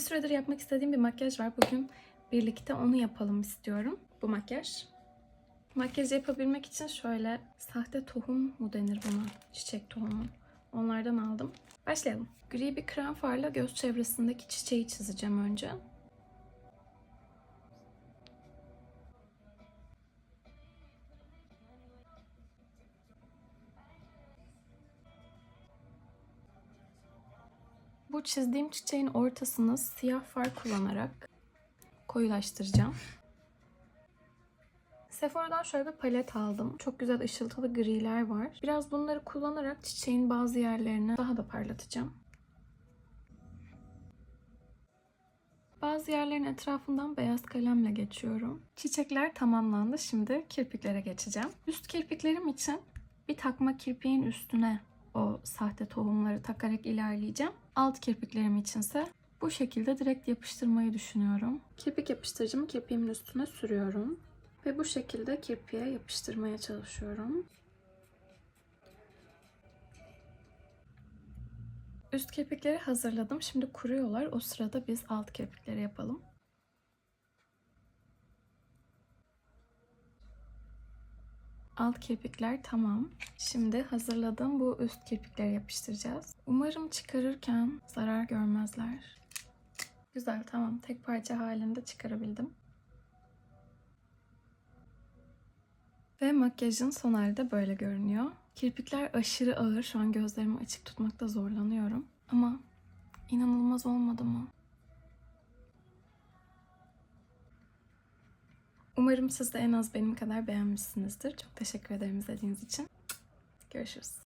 Bir süredir yapmak istediğim bir makyaj var. Bugün birlikte onu yapalım istiyorum. Bu makyaj. Makyajı yapabilmek için şöyle sahte tohum mu denir buna? Çiçek tohumu. Onlardan aldım. Başlayalım. Gri bir krem farla göz çevresindeki çiçeği çizeceğim önce. Çizdiğim çiçeğin ortasını siyah far kullanarak koyulaştıracağım. Sephora'dan şöyle bir palet aldım. Çok güzel ışıltılı griler var. Biraz bunları kullanarak çiçeğin bazı yerlerini daha da parlatacağım. Bazı yerlerin etrafından beyaz kalemle geçiyorum. Çiçekler tamamlandı. Şimdi kirpiklere geçeceğim. Üst kirpiklerim için bir takma kirpiğin üstüne o sahte tohumları takarak ilerleyeceğim. Alt kirpiklerim içinse bu şekilde direkt yapıştırmayı düşünüyorum. Kirpik yapıştırıcımı kirpiğimin üstüne sürüyorum. Ve bu şekilde kirpiğe yapıştırmaya çalışıyorum. Üst kirpikleri hazırladım. Şimdi kuruyorlar. O sırada biz alt kirpikleri yapalım. Alt kirpikler tamam. Şimdi hazırladığım bu üst kirpikleri yapıştıracağız. Umarım çıkarırken zarar görmezler. Güzel tamam. Tek parça halinde çıkarabildim. Ve makyajın son hali de böyle görünüyor. Kirpikler aşırı ağır. Şu an gözlerimi açık tutmakta zorlanıyorum. Ama inanılmaz olmadı mı? Umarım siz de en az benim kadar beğenmişsinizdir. Çok teşekkür ederim izlediğiniz için. Görüşürüz.